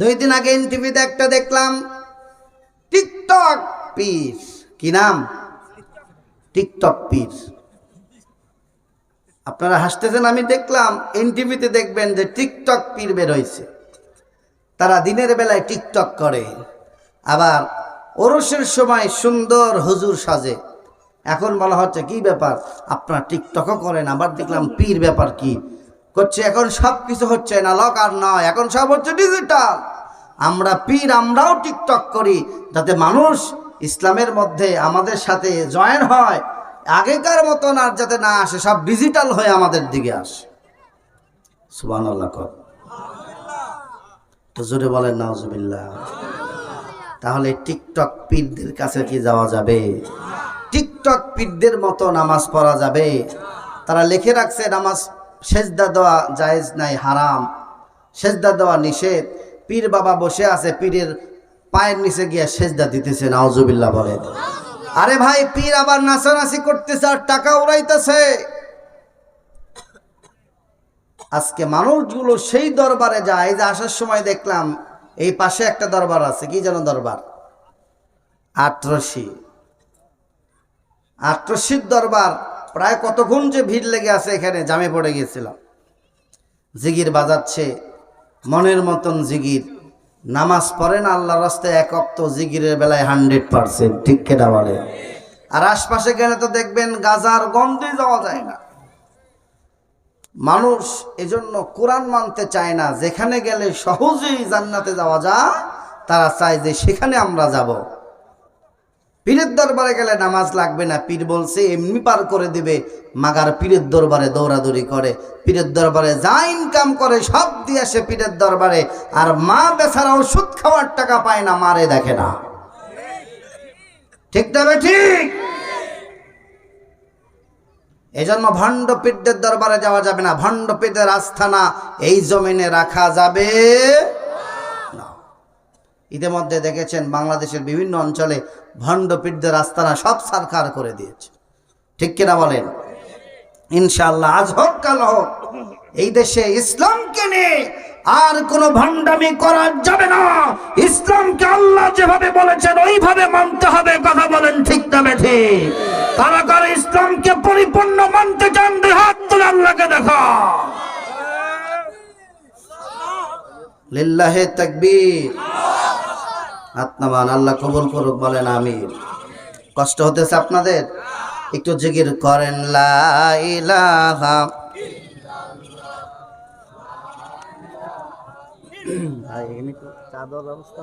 দুই দিন আগে টিভিতে একটা দেখলাম। টিকটক পিস কি নাম? টিকটক পীর। আপনারা হাসতেছেন, আমি দেখলাম এনটিভিতে দেখবেন যে টিকটক পীর বের হয়েছে তারা দিনের বেলায় টিকটক করে। আবার ওরসের সময় সুন্দর হুজুর সাজে। এখন বলা হচ্ছে, কি ব্যাপার? আপনারা টিকটকও করেন, আবার দেখলাম পীর ব্যাপার কি? করছে, এখন সব কিছু হচ্ছে লক আর নয়, এখন সব হচ্ছে ডিজিটাল আমরা পীর, আমরাও টিকটক করি, যাতে মানুষ ইসলামের মধ্যে আমাদের সাথে জয়েন হয়, আগেকার মতন আর যাতে না আসে, সব ডিজিটাল হয়ে আমাদের দিকে আসে। সুবান আল্লাহ কর। তো জোরে বলেন, নাউজুবিল্লাহ। তাহলে টিকটক পীরদের কাছে কি যাওয়া যাবে? টিকটক পীরদের মতো নামাজ পড়া যাবে? তারা লিখে রাখছে, নামাজ সেজদা দেওয়া জায়েজ নাই, হারাম। সেজদা দেওয়া নিষেধ। পীর বাবা বসে আছে, পীরের পায়ের নিচে গিয়ে সেজদা দিতেছে নাউজুবিল্লাহ বলে আরে ভাই, পীর আবার নাচানাচি করতেছে আর টাকা উড়াইতেছে। আজকে মানুষগুলো সেই দরবারে যায় যে আসার সময় দেখলাম, এই পাশে একটা দরবার আছে, কি যেন দরবার? আটরশি। আটরশির দরবার প্রায় কতক্ষণ যে ভিড় লেগে আছে এখানে জামে পড়ে গিয়েছিলাম। জিগির বাজাচ্ছে, মনের মতন জিগির। নামাজ পড়েন আল্লাহ রাস্তায়, এক অক্ত জিগিরের বেলায় হান্ড্রেড পার্সেন্ট, ঠিক কেটা বলে? আর আশপাশে গেলে তো দেখবেন গাজার গন্ধে যাওয়া যায় না। মানুষ এজন্য কোরআন মানতে চায় না, যেখানে গেলে সহজেই জান্নাতে যাওয়া যায়, তারা চায় যে সেখানে আমরা যাব। পীরের দরবারে গেলে নামাজ লাগবে না। পীর বলছে, এমনি পার করে দিবে। মাগার পীরের দরবারে দৌড়াদৌড়ি করে। পীরের দরবারে যা ইনকাম করে, সব দিয়ে আসে পীরের দরবারে। আর মা বেচারা ওষুধ খাওয়ার টাকা পায় না, মারে দেখে না। ঠিক তবে ঠিক? এজন্য ভণ্ড পীরদের দরবারে যাওয়া যাবে না। ভণ্ড পীরদের আস্থানা এই জমিনে রাখা যাবে। ইতিমধ্যে দেখেছেন বাংলাদেশের বিভিন্ন অঞ্চলে ভণ্ড পীরদের আস্থানা সব সরকার করে দিয়েছে। ঠিক কিনা বলেন? ইনশাল্লাহ আজ হোক, কাল হোক, এই দেশে ইসলামকে নিয়ে আর কোনো ভণ্ডামি করা যাবে না। ইসলামকে আল্লাহ যেভাবে বলেছেন, ওইভাবে মানতে হবে, কথা বলেন ঠিক না বেঠি। তারা করে ইসলামকে পরিপূর্ণ মানতে চান হাত তুলে আল্লাহকে দেখো। লিল্লাহে তাকবীর। হাত আল্লাহ কবুল করুক বলেন আমির কষ্ট হতেছে আপনাদের? একটু জিকির করেন, লা ইলাহা ভাই এখানে একটু চা দেওয়ার ব্যবস্থা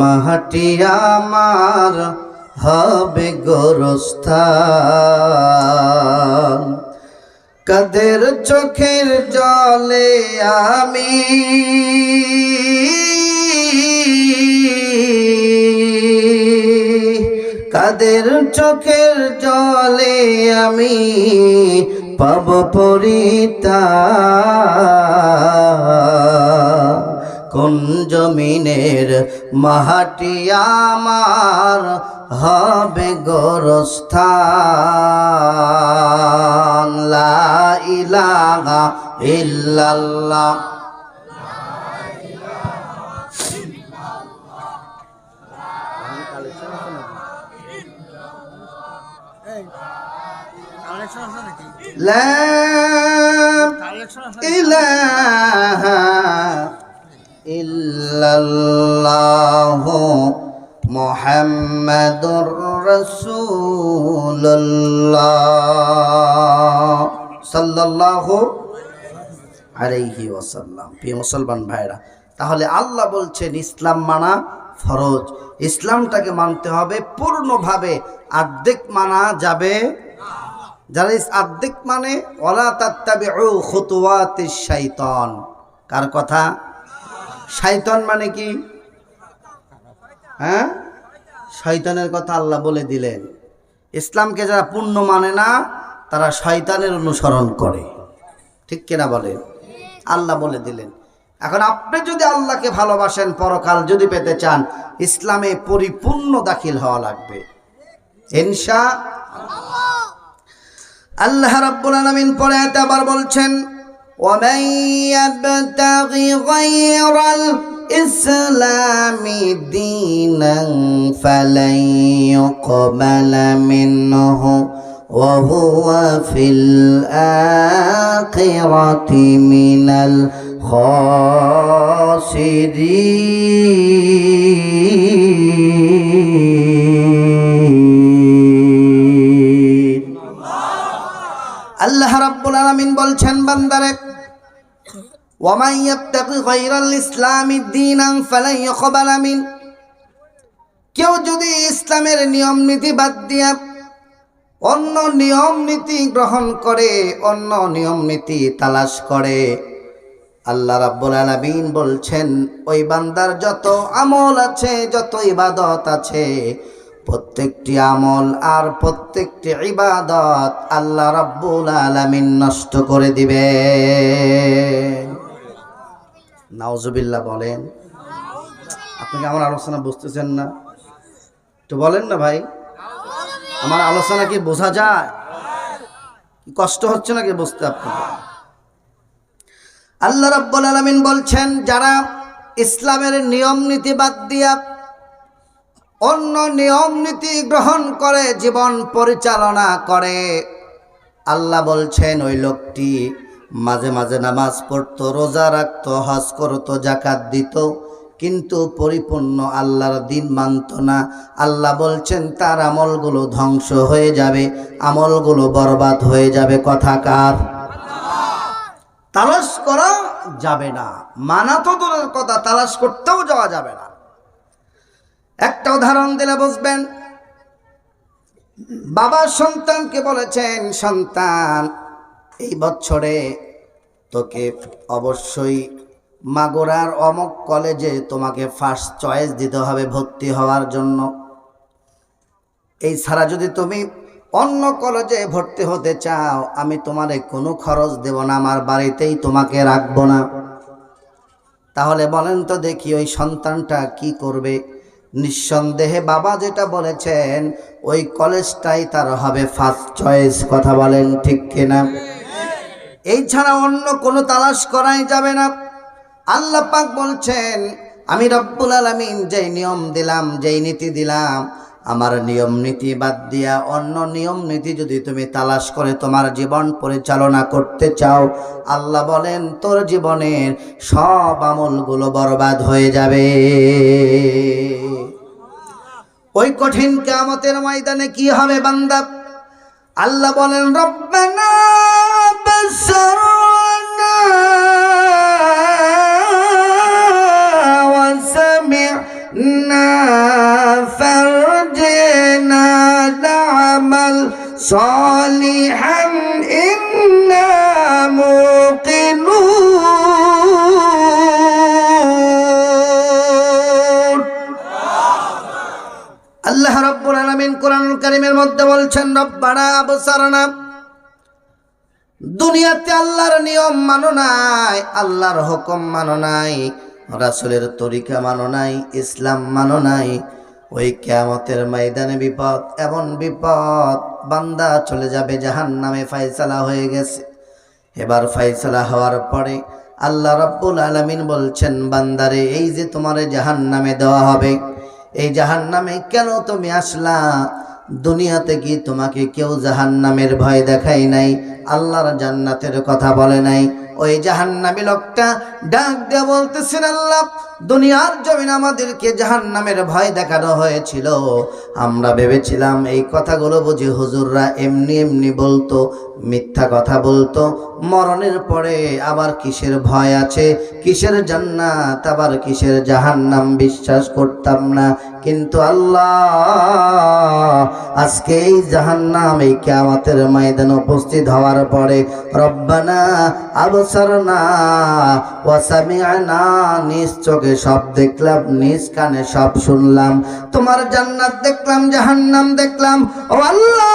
মাটি আমার? হবে গোরস্থান। কাদের চোখের জলে আমি? কাদের চোখের জলে আমি পাব পরিতা কোন জমিনের মাহাটি আমার হবে গোরস্থান? লা ইলাহা ইল্লাল্লাহ। লা ইলাহা ইল্লাল্লাহ মুহাম্মাদুর রাসূলুল্লাহ সাল্লাল্লাহু আলাইহি ওয়াসাল্লাম। প্রিয় মুসলমান ভাইরা তাহলে আল্লাহ বলছেন ইসলাম মানা ফরজ। ইসলামটাকে মানতে হবে পূর্ণভাবে। আর্ধেক মানা যাবে যারা আর্ধেক মানে ওলা তাত্তাবি খুতুয়াতিশ শাইতান। কার কথা? শাইতান মানে কি? হ্যাঁ? শয়তানের কথা আল্লাহ বলে দিলেন। ইসলামকে যারা পূর্ণ মানে না, তারা শয়তানের অনুসরণ করে। ঠিক কিনা বলেন? আল্লাহ বলে দিলেন। এখন আপনি যদি আল্লাহকে ভালোবাসেন, পরকাল যদি পেতে চান, ইসলামে পরিপূর্ণ দাখিল হওয়া লাগবে। ইনশা আল্লাহ। রাব্বুল আলামিন পরে আবার বলছেন ومن يبتغي غير الإسلام دينا فلن يقبل منه وهو في الآخرة من الخاسرين আল্লাহ রাব্বুল আলামিন বলছেন বান্দারে ওয়ামান ইয়াবতাগি গায়রাল ইসলামি দীনান ফালান ইউকবালা মিন কেউ যদি ইসলামের নিয়ম নীতি বাদ দিয়া অন্য নিয়ম নীতি গ্রহণ করে, অন্য নিয়ম নীতি তালাশ করে, আল্লাহ রাব্বুল আলামিন বলছেন, ওই বান্দার যত আমল আছে, যত ইবাদত আছে, প্রত্যেকটি আমল আর প্রত্যেকটি ইবাদত আল্লাহ রাব্বুল আলামিন নষ্ট করে দিবে। নাউজুবিল্লাহ বলেন, আপনি কি আমার আলোচনা বুঝতেছেন না? তো বলেন না ভাই, আমার আলোচনা কি বোঝা যায়? কষ্ট হচ্ছে নাকি বুঝতে আপনাদের আল্লাহ রাব্বুল আলামিন বলছেন, যারা ইসলামের নিয়ম নীতি বাদ দিয়া অন্য নিয়ম নীতি গ্রহণ করে, জীবন পরিচালনা করে, আল্লাহ বলছেন, ওই লোকটি মাঝে মাঝে নামাজ পড়তো, রোজা রাখতো, হজ করতো, জাকাত দিত, কিন্তু পরিপূর্ণ আল্লাহর দিন মানত না। আল্লাহ বলছেন, তার আমলগুলো ধ্বংস হয়ে যাবে, আমলগুলো বরবাদ হয়ে যাবে। কথাকার তালাশ করা যাবে না। মানা তো দূরের কথা, তালাশ করতেও যাওয়া যাবে না। একটা উদাহরণ দিলে বুঝবেন, বাবা সন্তানকে বলেছেন, সন্তান এই বছরে তোকে অবশ্যই মাগুরার অমক কলেজে তোমাকে ফার্স্ট চয়েস দিতে হবে ভর্তি হওয়ার জন্য। এই ছাড়া যদি তুমি অন্য কলেজে ভর্তি হতে চাও, আমি তোমারে কোনো খরচ দেব না, আমার বাড়িতেই তোমাকে রাখব না। তাহলে বলেন তো দেখি ওই সন্তানটা কি করবে। নিঃসন্দেহে বাবা যেটা বলেছেন, ওই কলেজটাই তার হবে ফার্স্ট চয়েস কথা বলেন ঠিক কিনা? এই ছাড়া অন্য কোনো তালাশ করাই যাবে না। আল্লাহ পাক বলছেন, আমি রব্বুল আলমিন যেই নিয়ম দিলাম, যেই নীতি দিলাম, আমার নিয়ম নীতি বাদ দিয়া অন্য নিয়ম নীতি যদি তুমি তালাশ করে তোমার জীবন পরিচালনা করতে চাও, আল্লাহ বলেন, তোর জীবনের সব আমলগুলো বরবাদ হয়ে যাবে। ওই কঠিন কামতের ময়দানে কি হবে বান্দা? আল্লাহ বলেন, রব্বানা سرنا وسمعنا فرجنا نعمل صالحا إنا موقنون الله رب العالمين قرآن الكريم المدى والشن ربنا أبصرنا দুনিয়াতে আল্লাহর নিয়ম মানো নাই, আল্লাহর হুকুম মানো নাই, রাসূলের তরিকা মানো নাই, ইসলাম মানো নাই। ওই কিয়ামতের ময়দানে বিপদ, এমন বিপদ, বান্দা চলে যাবে জাহান্নামে, ফয়সালা হয়ে গেছে। এবার ফয়সালা হওয়ার পরে আল্লাহ রাব্বুল আলামিন বলছেন, বান্দারে, এই যে তোমারে জাহান্নামে দেওয়া হবে, এই জাহান নামে কেন তুমি আসলা? দুনিয়াতে কি তোমাকে কেউ জাহান নামের ভয় দেখাই নাই? আল্লাহর জান্নাতের কথা বলে নাই। ওই জাহান্নামী লোকটা ডাক দিয়ে বলতেছেন, আল্লাহ, দুনিয়ার জমিন আমাদেরকে জাহান্নামের ভয় দেখানো হয়েছিল। আমরা ভেবেছিলাম এই কথাগুলো বুঝি হুজুররা এমনি এমনি বলতো, মিথ্যা কথা বলতো। মরণের পরে আবার কিসের ভয় আছে? কিসের জান্নাত? আবার কিসের জাহান্নাম? বিশ্বাস করতাম না। কিন্তু আল্লাহ আজকে এই ময়দানে উপস্থিত হওয়ার পরে রব্বানা নিজ চোখে সব দেখলাম, নিজ কানে সব শুনলাম। তোমার জান্নাত দেখলাম, জাহান্নাম দেখলাম। ও আল্লাহ,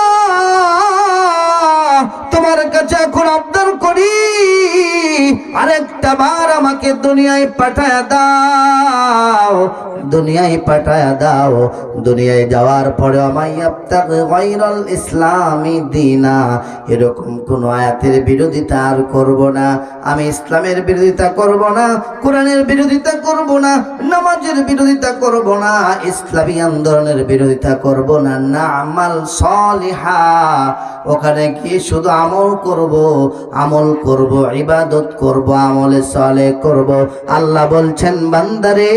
তোমার কাছে এখন আবদার করি। আরেকটা বার আমাকে দুনিয়ায় পাঠায় দাও, দুনিয়ায় পাঠায়া দাও। দুনিয়ায় যাওয়ার পরে গায়রাল ইসলামী দিনা। এরকম কোন আয়াতের বিরোধিতা আর করব না। আমি ইসলামের বিরোধিতা করব না, কোরআনের বিরোধিতা করব না, নামাজের বিরোধিতা করব না, ইসলামী আন্দোলনের বিরোধিতা করব না। না আমাল সলিহা। ওখানে গিয়ে শুধু আমল করব আমল করব, ইবাদত করব, আমলে সলে করব। আল্লাহ বলছেন, বান্দারে,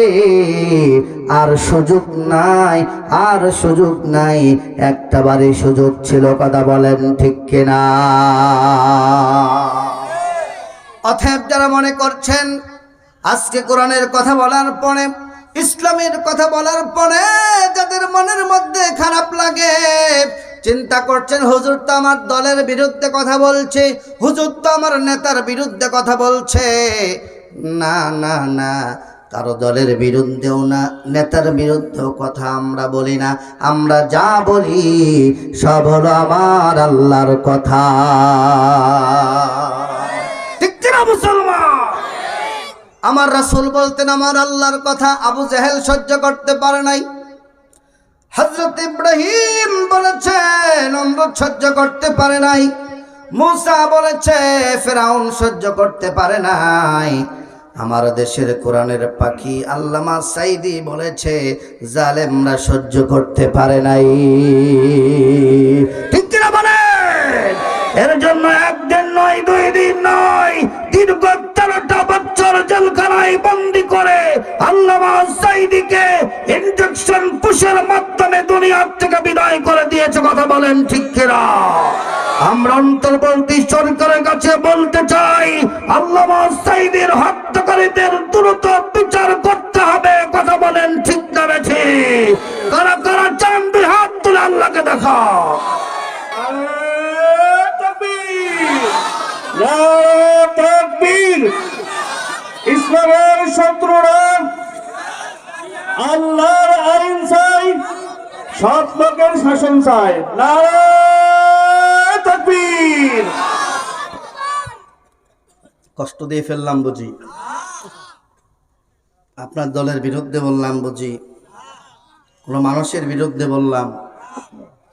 আর সুযোগ নাই, আর সুযোগ নাই। একটা বারে সুযোগ ছিল, কথা বলেন ঠিক কিনা? অথব যারা মনে করছেন, আজকে কোরআনের কথা বলার পরে, ইসলামের কথা বলার পরে, যাদের মনের মধ্যে খারাপ লাগে চিন্তা করছেন, হুজুর তো আমার দলের বিরুদ্ধে কথা বলছে, হুজুর তো আমার নেতার বিরুদ্ধে কথা বলছে। না না না, কারও দলের বিরুদ্ধেও না, নেতার বিরুদ্ধেও কথা আমরা বলি না। আমরা যা বলি, সব হলো আমার আল্লাহর কথা। মুসলমান? আমার রাসূল বলতেন, আমার আল্লাহর কথা আবু জেহেল সহ্য করতে পারে নাই। হজরত ইব্রাহিম বলেছে নমরুদ সহ্য করতে পারে নাই। মুসা বলেছে, ফেরাউন সহ্য করতে পারে নাই। আমার দেশের কোরআনের পাখি আল্লামা সাইদি বলেছে, জালেমরা সহ্য করতে পারে নাই। ঠিক কিনা বলে এর জন্য একদিন নয়, দুই দিন নয়, দীর্ঘ তেরোটা বছর জেলখানায় বন্দি ইনজেকশন পুষের মাধ্যমে দুনিয়ার থেকে বিদায় করে দিয়েছে কথা বলেন ঠিক কিনা? আমরা অন্তর্বর্তী সরকারের কাছে বলতে চাই আল্লাহ হত্যাকারীদের দ্রুত বিচার শাসন তাকবীর। কষ্ট দিয়ে ফেললাম বুঝি। আপনার দলের বিরুদ্ধে বললাম বুঝি। কোনো মানুষের বিরুদ্ধে বললাম।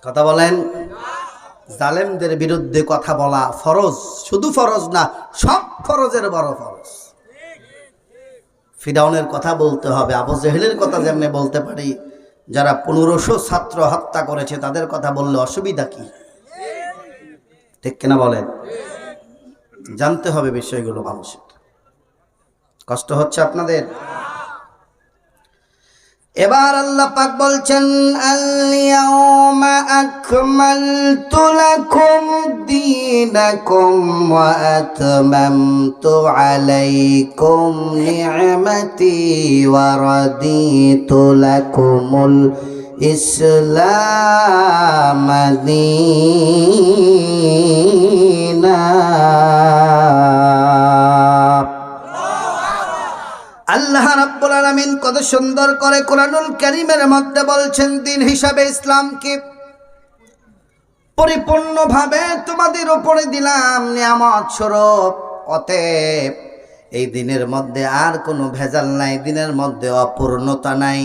কথা বলেন। জালেমদের বিরুদ্ধে কথা বলা ফরজ। শুধু ফরজ না, সব ফরজের বড় ফরজ। ফিরাউনের কথা বলতে হবে, আবু জেহেলের কথা যেমনি বলতে পারি। যারা পনেরোশো ছাত্র হত্যা করেছে, তাদের কথা বললে অসুবিধা কি? ঠিক কিনা বলেন? জানতে হবে বিষয়গুলো মানুষের। কষ্ট হচ্ছে আপনাদের? এবার আল্লাহ পাক বলছেন আল-ইয়াওমা আকমালতু লাকুম দীনাকুম ওয়া আতমামতু আলাইকুম নি'মাতি ওয়া রাদিতু লাকুমুল ইসলাম দীনা আল্লাহ রাব্বুল আলামিন কত সুন্দর করে কোরআনুল কারীমের মধ্যে বলছেন দিন হিসাবে ইসলামকে। পরিপূর্ণভাবে তোমাদের উপরে দিলাম নিয়ামত স্বরূপ। অতএব এই দিনের মধ্যে আর কোনো ভেজাল নাই, দিনের মধ্যে অপূর্ণতা নাই।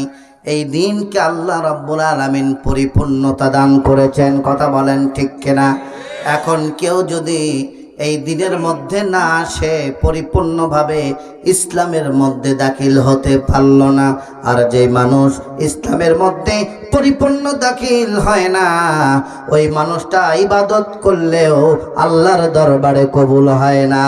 এই দিনকে আল্লাহ রাব্বুল আলামিন পরিপূর্ণতা দান করেছেন। কথা বলেন ঠিক কিনা? এখন কেউ যদি এই দিনের মধ্যে না আসে পরিপূর্ণভাবে ইসলামের মধ্যে দাখিল হতে পারল না। আর যে মানুষ ইসলামের মধ্যে পরিপূর্ণ দাখিল হয় না, ওই মানুষটা ইবাদত করলেও আল্লাহর দরবারে কবুল হয় না।